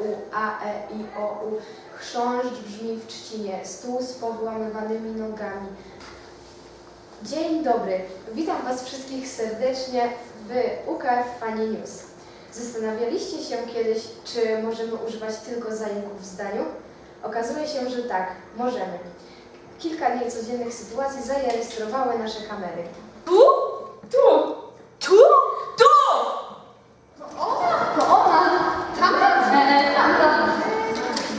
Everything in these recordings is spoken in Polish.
U, A, E, I, O, U. Chrząszcz brzmi w trzcinie, stół z powyłamywanymi nogami. Dzień dobry, witam Was wszystkich serdecznie w UKF Funny News. Zastanawialiście się kiedyś, czy możemy używać tylko zaimków w zdaniu? Okazuje się, że tak, możemy. Kilka niecodziennych sytuacji zarejestrowały nasze kamery. Tu? Tu! Tu? Tu! To ona! Tamta! Eee, tamta.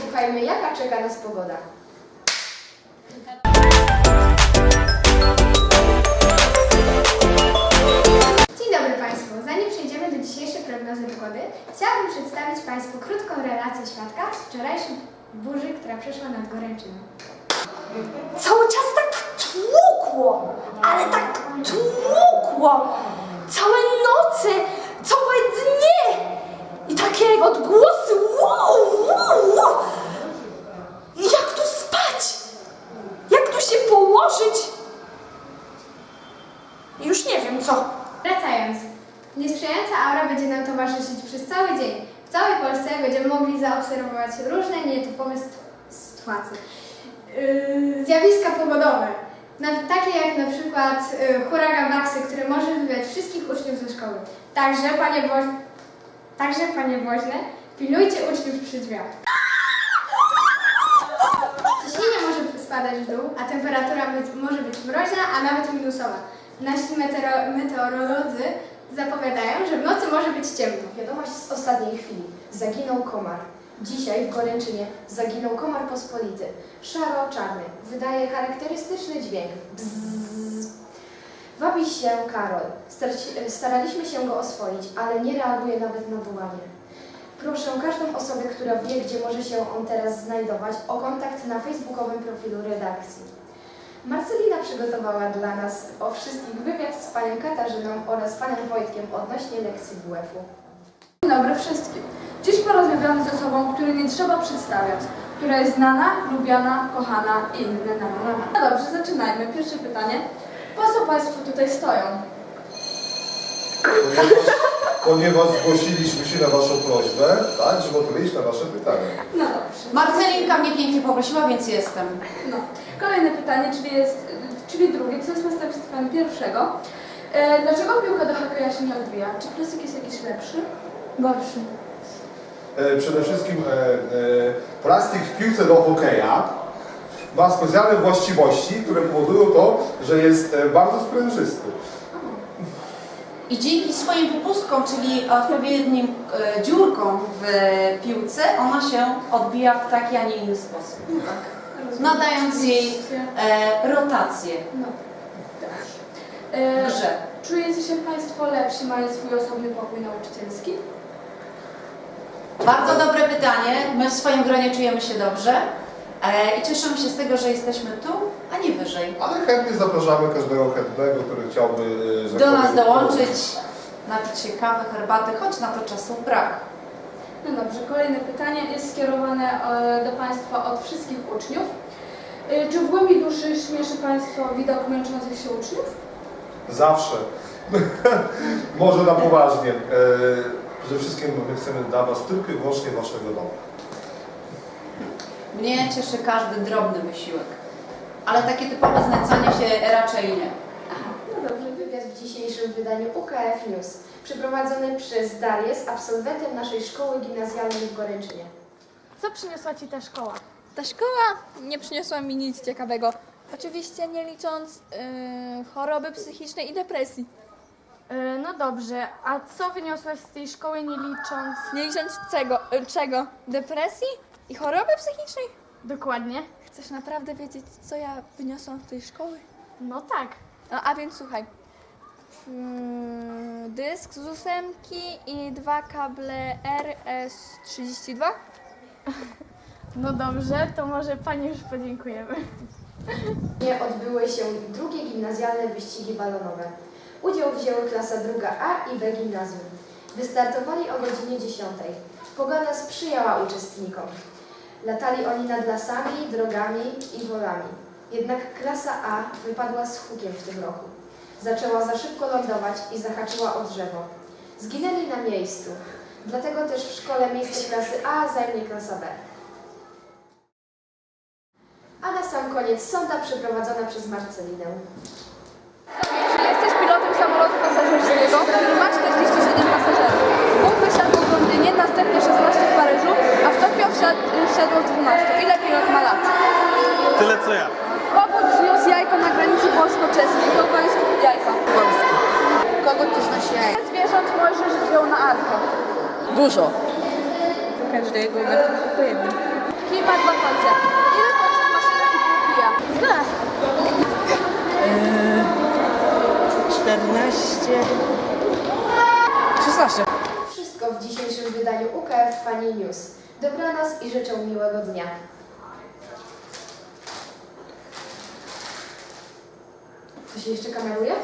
Słuchajmy, jaka czeka nas pogoda. Dzień dobry Państwu. Zanim przejdziemy do dzisiejszej prognozy pogody, chciałabym przedstawić Państwu krótką relację świadka z wczorajszej burzy, która przeszła nad Goręczyną. Cały czas tak tłukło, ale tak tłukło. Całe noce, całe dnie. I takie odgłosy. Wow, wow, wow. Jak tu spać? Jak tu się położyć? Już nie wiem co. Wracając. Niesprzyjająca aura będzie nam towarzyszyć przez cały dzień. W całej Polsce będziemy mogli zaobserwować różne nietypowe sytuacje. Yy, zjawiska pogodowe. Takie jak na przykład yy, huragan Maxy, który może wywiać wszystkich uczniów ze szkoły. Także, panie Woź... Także, panie Woźne, pilnujcie uczniów przy drzwiach. Ciśnienie może spadać w dół, a temperatura być, może być mroźna, a nawet minusowa. Nasi meteoro, meteorolodzy zapowiadają, że w nocy może być ciemno. Wiadomość z ostatniej chwili. Zaginął komar. Dzisiaj w Goręczynie zaginął komar pospolity. Szaro-czarny. Wydaje charakterystyczny dźwięk. Bzzz. Wabi się Karol. Staraliśmy się go oswoić, ale nie reaguje nawet na wołanie. Proszę każdą osobę, która wie, gdzie może się on teraz znajdować, o kontakt na facebookowym profilu redakcji. Marcelina przygotowała dla nas o wszystkich wywiad z panią Katarzyną oraz panem Wojtkiem odnośnie lekcji WF-u. Dzień dobry wszystkim. Dziś porozmawiamy z osobą, której nie trzeba przedstawiać, która jest znana, lubiana, kochana i inne na No dobrze, zaczynajmy. Pierwsze pytanie. Po co Państwo tutaj stoją? Ponieważ, zgłosiliśmy się na Waszą prośbę, tak, żeby odpowiedzieć na Wasze pytania. No dobrze. Marcelinka mnie pięknie poprosiła, więc jestem. No. Kolejne pytanie, czyli jest, czyli drugie, co jest następstwem pierwszego. E, dlaczego piłka do hokeja się nie odbija? Czy plastik jest jakiś lepszy? Gorszy. E, przede wszystkim e, e, plastik w piłce do hokeja ma specjalne właściwości, które powodują to, że jest e, bardzo sprężysty. I dzięki swoim wypustkom, czyli odpowiednim e, dziurkom w piłce, ona się odbija w taki, a nie inny sposób. Nadając jej e, rotację No. Dobrze. E, w grze. czujecie się Państwo lepsi, mając swój osobny pokój nauczycielski? Bardzo dobre pytanie. My w swoim gronie czujemy się dobrze e, i cieszymy się z tego, że jesteśmy tu, a nie wyżej. Ale chętnie zapraszamy każdego chętnego, który chciałby e, Do nas dołączyć, napić się kawy, herbaty, choć na to czasu brak. No dobrze, kolejne pytanie jest skierowane e, do Państwa od wszystkich uczniów. E, Czy w głębi duszy śmieszy Państwo widok męczących się uczniów? Zawsze. Może na poważnie. E, przede wszystkim my chcemy dla Was tylko i wyłącznie Waszego domu. Mnie cieszy każdy drobny wysiłek, ale takie typowe znęcanie się raczej nie. No dobrze, wywiad w dzisiejszym wydaniu UKF News, przeprowadzony przez Darię z absolwentem naszej szkoły gimnazjalnej w Goręczynie. Co przyniosła Ci ta szkoła? Ta szkoła nie przyniosła mi nic ciekawego. Oczywiście nie licząc yy, choroby psychicznej i depresji. E, No dobrze, a co wyniosłaś z tej szkoły nie licząc Nie licząc czego? y, czego? Depresji i choroby psychicznej? dokładnie? Chcesz naprawdę wiedzieć, co ja wyniosłam z tej szkoły? No tak. No, a więc słuchaj. Yy, dysk z ósemki i dwa kable RS32. No dobrze, to może Pani już podziękujemy. Nie odbyły się drugie gimnazjalne wyścigi balonowe. Udział wzięły klasa druga A i B gimnazjum. Wystartowali o godzinie 10. Pogoda sprzyjała uczestnikom. Latali oni nad lasami, drogami i wolami. Jednak klasa A wypadła z hukiem w tym roku. Zaczęła za szybko lądować i zahaczyła o drzewo. Zginęli na miejscu. Dlatego też w szkole miejsce klasy A zajmie klasa B. A na sam koniec sonda przeprowadzona przez Marcelinę. Jesteś pilotem samolotu pasażerskiego, który ma 47 pasażerów, dwóch wysiadło w Londynie, następnie 16 w Paryżu, a wsiadło 12. Ile pilot ma lat? Tyle co ja. Kogut zniósł jajko na granicy polsko-czeskiej. Kogo jest jajka? Polski. Kogo ty znosi jajka? Ile zwierząt Mojżesz wziął na arkę? Dużo. Każdego po jednym. Kij ma dwa końce. Ile końców ma szeroki półkija? Dwa. 14. 16. Wszystko w dzisiejszym wydaniu UKF Funny News. Dobranoc i życzę miłego dnia. To się jeszcze kameruje?